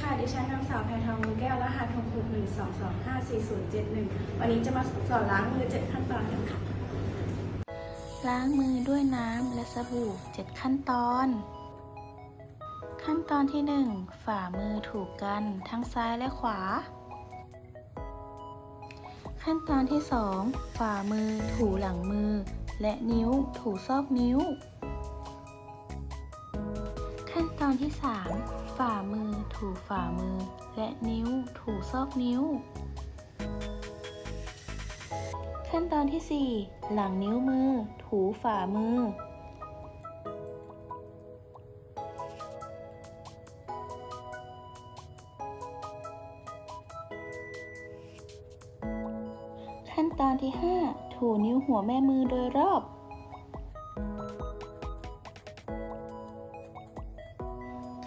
ค่ะ ดิฉันนางสาวแพทองมือแก้ว รหัส6 6 1 2 2 5 4 0 7 1 วันนี้จะมาสอนล้างมือ 7 ขั้นตอนกันค่ะ ล้างมือด้วยน้ำและสบู่ 7 ขั้นตอน ขั้นตอนที่ 1 ฝ่ามือถูกกันทั้งซ้ายและขวา ขั้นตอนที่ 2 ฝ่ามือถูหลังมือ และนิ้วถูซอกนิ้ว ขั้นตอนที่ 3 ฝ่ามือถูฝ่ามือ และนิ้วถูซอกนิ้ว ขั้นตอนที่ 4 หลังนิ้วมือ ถูฝ่ามือ ขั้นตอนที่ 5 ถูนิ้วหัวแม่มือโดยรอบ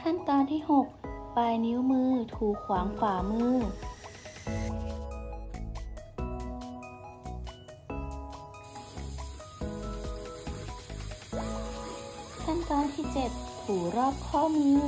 ขั้นตอนที่ 6 ปลายนิ้วมือถูขวางฝ่ามือ ขั้นตอนที่ 7 ถูรอบข้อมือ